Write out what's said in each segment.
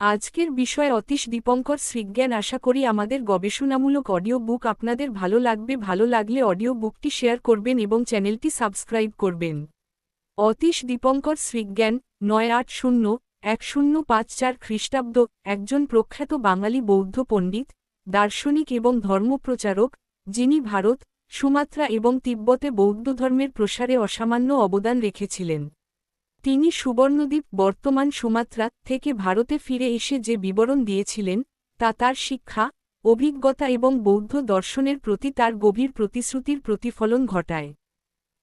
আজকের বিষয় অতীশ দীপঙ্কর শ্রীজ্ঞান আশা করি আমাদের গবেষণামূলক অডিও বুক আপনাদের ভালো লাগবে, ভালো লাগলে অডিও বুকটি শেয়ার করবেন এবং চ্যানেলটি সাবস্ক্রাইব করবেন। অতীশ দীপঙ্কর শ্রীজ্ঞান, নয় আট শূন্য, এক শূন্য পাঁচ চার খ্রিস্টাব্দ, একজন প্রখ্যাত বাঙালি বৌদ্ধ পণ্ডিত, দার্শনিক এবং ধর্মপ্রচারক, যিনি ভারত, সুমাত্রা এবং তিব্বতে বৌদ্ধ ধর্মের প্রসারে অসামান্য অবদান রেখেছিলেন। তিনি সুবর্ণদ্বীপ বর্তমান সুমাত্রা থেকে ভারতে ফিরে এসে যে বিবরণ দিয়েছিলেন, তা তার শিক্ষা, অভিজ্ঞতা এবং বৌদ্ধ দর্শনের প্রতি তার গভীর প্রতিশ্রুতির প্রতিফলন ঘটায়।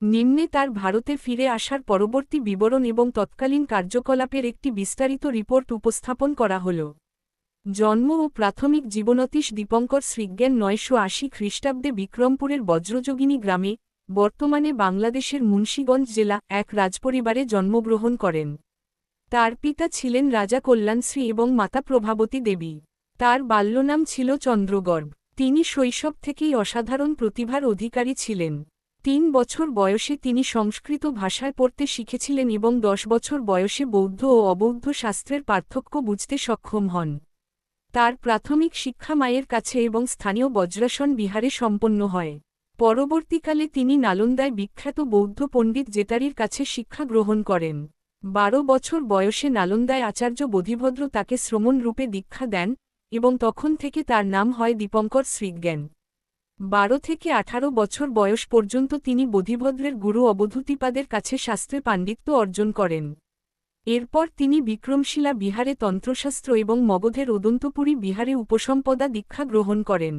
নিম্নে তার ভারতে ফিরে আসার পরবর্তী বিবরণ এবং তৎকালীন কার্যকলাপের একটি বিস্তারিত রিপোর্ট উপস্থাপন করা হল। জন্ম ও প্রাথমিক জীবনতীশ দীপঙ্কর শ্রীজ্ঞান নয়শো আশি খ্রিস্টাব্দে বিক্রমপুরের বজ্রযোগিনী গ্রামে বর্তমানে বাংলাদেশের মুন্সীগঞ্জ জেলা এক রাজপরিবারে জন্মগ্রহণ করেন। তার পিতা ছিলেন রাজা কল্যাণশ্রী এবং মাতা প্রভাবতী দেবী। তার বাল্যনাম ছিল চন্দ্রগর্ভ। তিনি শৈশব থেকেই অসাধারণ প্রতিভার অধিকারী ছিলেন। তিন বছর বয়সে তিনি সংস্কৃত ভাষায় পড়তে শিখেছিলেন এবং দশ বছর বয়সে বৌদ্ধ ও অবৌদ্ধ শাস্ত্রের পার্থক্য বুঝতে সক্ষম হন। তার প্রাথমিক শিক্ষা মায়ের কাছে এবং স্থানীয় বজ্রাসন বিহারে সম্পন্ন হয়। পরবর্তীকালে তিনি নালন্দায় বিখ্যাত বৌদ্ধ পণ্ডিত জেতারির কাছে শিক্ষা গ্রহণ করেন। বারো বছর বয়সে নালন্দায় আচার্য বোধিভদ্র তাকে শ্রমণ রূপে দীক্ষা দেন এবং তখন থেকে তার নাম হয় দীপঙ্কর শ্রীজ্ঞান। বারো থেকে আঠারো বছর বয়স পর্যন্ত তিনি বোধিভদ্রের গুরু অবধূতিপাদের কাছে শাস্ত্রে পাণ্ডিত্য অর্জন করেন। এরপর তিনি বিক্রমশিলা বিহারে তন্ত্রশাস্ত্র এবং মগধের অদন্তপুরী বিহারে উপসম্পদা দীক্ষা গ্রহণ করেন।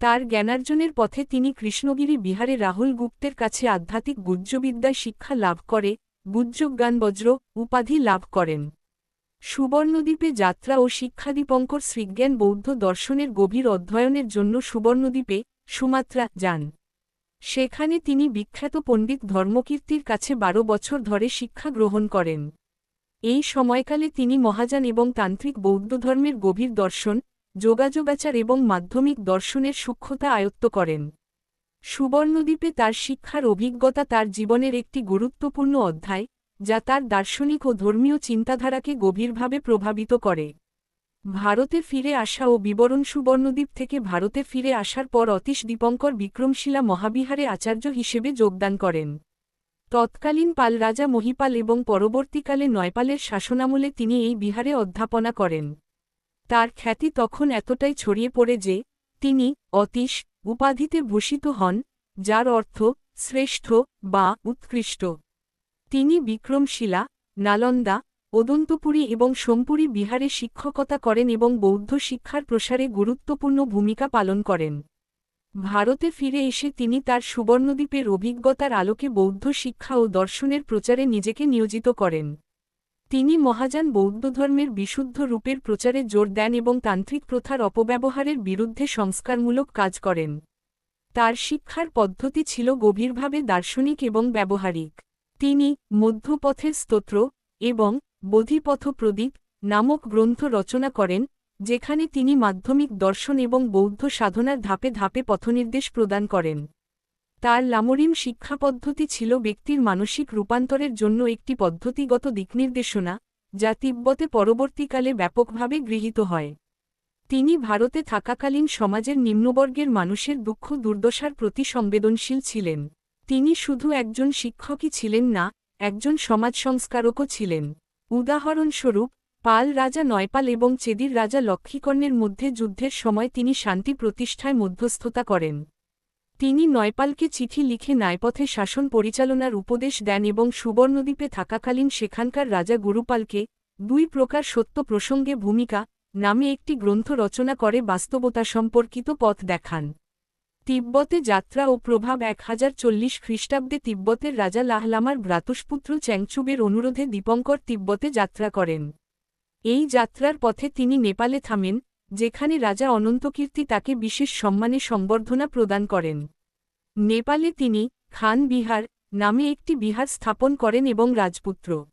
তার জ্ঞানার্জনের পথে তিনি কৃষ্ণগিরি বিহারে রাহুল গুপ্তের কাছে আধ্যাত্মিক গুজ্জবিদ্যায় শিক্ষা লাভ করে গুজ্জজ্ঞানবজ্র উপাধি লাভ করেন। সুবর্ণদ্বীপে যাত্রা ও শিক্ষাদীপঙ্কর শ্রীজ্ঞান বৌদ্ধ দর্শনের গভীর অধ্যয়নের জন্য সুবর্ণদ্বীপে সুমাত্রা যান। সেখানে তিনি বিখ্যাত পণ্ডিত ধর্মকীর্তির কাছে বারো বছর ধরে শিক্ষা গ্রহণ করেন। এই সময়কালে তিনি মহাযান এবং তান্ত্রিক বৌদ্ধ ধর্মের গভীর দর্শন যোগাযোগাচার এবং মাধ্যমিক দর্শনের সূক্ষ্মতা আয়ত্ত করেন। সুবর্ণদ্বীপে তার শিক্ষার অভিজ্ঞতা তার জীবনের একটি গুরুত্বপূর্ণ অধ্যায়, যা তার দার্শনিক ও ধর্মীয় চিন্তাধারাকে গভীরভাবে প্রভাবিত করে। ভারতে ফিরে আসা ও বিবরণ সুবর্ণদ্বীপ থেকে ভারতে ফিরে আসার পর অতীশ দীপঙ্কর বিক্রমশিলা মহাবিহারে আচার্য হিসেবে যোগদান করেন। তৎকালীন পাল রাজা মহিপাল এবং পরবর্তীকালে নয়পালের শাসনামলে তিনি এই বিহারে অধ্যাপনা করেন। তার খ্যাতি তখন এতটাই ছড়িয়ে পড়ে যে, তিনি অতীশ উপাধিতে ভূষিত হন, যার অর্থ শ্রেষ্ঠ বা উৎকৃষ্ট। তিনি বিক্রমশিলা, নালন্দা ওদন্তপুরী এবং সোমপুরী বিহারে শিক্ষকতা করেন এবং বৌদ্ধ শিক্ষার প্রসারে গুরুত্বপূর্ণ ভূমিকা পালন করেন। ভারতে ফিরে এসে তিনি তার সুবর্ণদ্বীপের অভিজ্ঞতার আলোকে বৌদ্ধ শিক্ষা ও দর্শনের প্রচারে নিজেকে নিয়োজিত করেন। তিনি মহাযান বৌদ্ধধর্মের বিশুদ্ধ রূপের প্রচারে জোর দেন এবং তান্ত্রিক প্রথার অপব্যবহারের বিরুদ্ধে সংস্কারমূলক কাজ করেন। তার শিক্ষার পদ্ধতি ছিল গভীরভাবে দার্শনিক এবং ব্যবহারিক। তিনি মধ্যপথের স্তোত্র এবং বোধিপথ প্রদীপ নামক গ্রন্থ রচনা করেন, যেখানে তিনি মাধ্যমিক দর্শন এবং বৌদ্ধ সাধনার ধাপে ধাপে পথনির্দেশ প্রদান করেন। তার লামরিম শিক্ষা পদ্ধতি ছিল ব্যক্তির মানসিক রূপান্তরের জন্য একটি পদ্ধতিগত দিকনির্দেশনা, যা তিব্বতে পরবর্তীকালে ব্যাপকভাবে গৃহীত হয়। তিনি ভারতে থাকাকালীন সমাজের নিম্নবর্গের মানুষের দুঃখ দুর্দশার প্রতি সংবেদনশীল ছিলেন। তিনি শুধু একজন শিক্ষকই ছিলেন না, একজন সমাজ সংস্কারকও ছিলেন। উদাহরণস্বরূপ, পাল রাজা নয়পাল এবং চেদির রাজা লক্ষ্মীকর্ণের মধ্যে যুদ্ধের সময় তিনি শান্তি প্রতিষ্ঠায় মধ্যস্থতা করেন। তিনি নয়পালকে চিঠি লিখে নায়পথে শাসন পরিচালনার উপদেশ দেন এবং সুবর্ণদ্বীপে থাকাকালীন সেখানকার রাজা গুরুপালকে দুই প্রকার সত্য প্রসঙ্গে ভূমিকা নামে একটি গ্রন্থ রচনা করে বাস্তবতা সম্পর্কিত পথ দেখান। তিব্বতে যাত্রা ও প্রভাব এক হাজার চল্লিশ খ্রিস্টাব্দে তিব্বতের রাজা লাহলামার ভ্রাতুষ্পুত্র চ্যাংচুবের অনুরোধে দীপঙ্কর তিব্বতে যাত্রা করেন। এই যাত্রার পথে তিনি নেপালে থামেন, যেখানে রাজা অনন্তকীর্তি তাকে বিশেষ সম্মানে সম্বর্ধনা প্রদান করেন। নেপালে তিনি খান বিহার নামে একটি বিহার স্থাপন করেন এবং রাজপুত্র।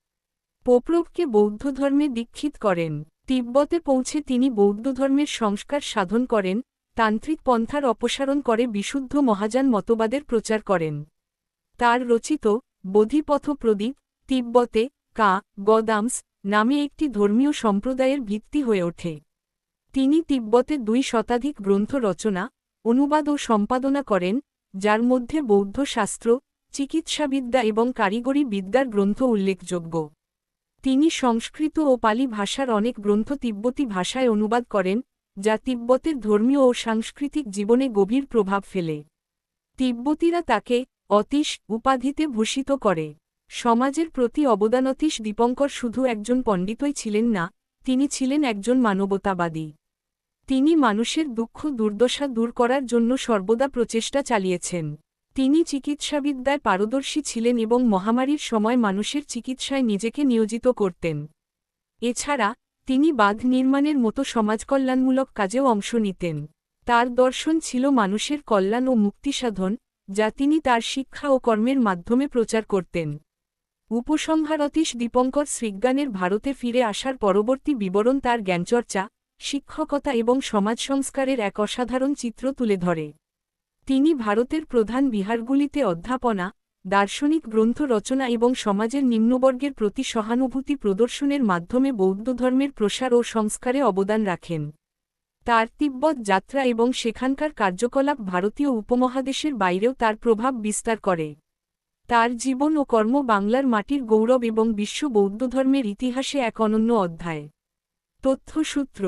পোপ্রবকে বৌদ্ধ ধর্মে দীক্ষিত করেন। তিব্বতে পৌঁছে তিনি বৌদ্ধ ধর্মের সংস্কার সাধন করেন, তান্ত্রিক পন্থার অপসারণ করে বিশুদ্ধ মহাযান মতবাদের প্রচার করেন। তার রচিত বোধিপথ প্রদীপ, তিব্বতে কা গদামস নামে একটি ধর্মীয় সম্প্রদায়ের ভিত্তি হয়ে ওঠে। তিনি তিব্বতে দুই শতাধিক গ্রন্থ রচনা, অনুবাদ ও সম্পাদনা করেন যার মধ্যে বৌদ্ধ শাস্ত্র, চিকিৎসাবিদ্যা এবং কারিগরি বিদ্যার গ্রন্থ উল্লেখযোগ্য। তিনি সংস্কৃত ও পালি ভাষার অনেক গ্রন্থ তিব্বতী ভাষায় অনুবাদ করেন, যা তিব্বতের ধর্মীয় ও সাংস্কৃতিক জীবনে গভীর প্রভাব ফেলে। তিব্বতীরা তাকে অতীশ উপাধিতে ভূষিত করে। সমাজের প্রতি অবদানতীশ দীপঙ্কর শুধু একজন পণ্ডিতই ছিলেন না, তিনি ছিলেন একজন মানবতাবাদী। তিনি মানুষের দুঃখ দুর্দশা দূর করার জন্য সর্বদা প্রচেষ্টা চালিয়েছেন। তিনি চিকিৎসাবিদ্যায় পারদর্শী ছিলেন এবং মহামারীর সময় মানুষের চিকিৎসায় নিজেকে নিয়োজিত করতেন। এছাড়া, তিনি বাঁধ নির্মাণের মতো সমাজকল্যাণমূলক কাজেও অংশ নিতেন। তার দর্শন ছিল মানুষের কল্যাণ ও মুক্তিসাধন যা তিনি তার শিক্ষা ও কর্মের মাধ্যমে প্রচার করতেন। উপসংহারতীশ দীপঙ্কর শ্রীজ্ঞানের ভারতে ফিরে আসার পরবর্তী বিবরণ তার জ্ঞানচর্চা শিক্ষকতা এবং সমাজ সংস্কারের এক অসাধারণ চিত্র তুলে ধরে। তিনি ভারতের প্রধান বিহারগুলিতে অধ্যাপনা, দার্শনিক গ্রন্থ রচনা এবং সমাজের নিম্নবর্গের প্রতি সহানুভূতি প্রদর্শনের মাধ্যমে বৌদ্ধ ধর্মের প্রসার ও সংস্কারে অবদান রাখেন। তার তিব্বত যাত্রা এবং সেখানকার কার্যকলাপ ভারতীয় উপমহাদেশের বাইরেও তার প্রভাব বিস্তার করে। তার জীবন ও কর্ম বাংলার মাটির গৌরব এবং বিশ্ব বৌদ্ধ ধর্মের ইতিহাসে এক অনন্য অধ্যায়। তথ্যসূত্র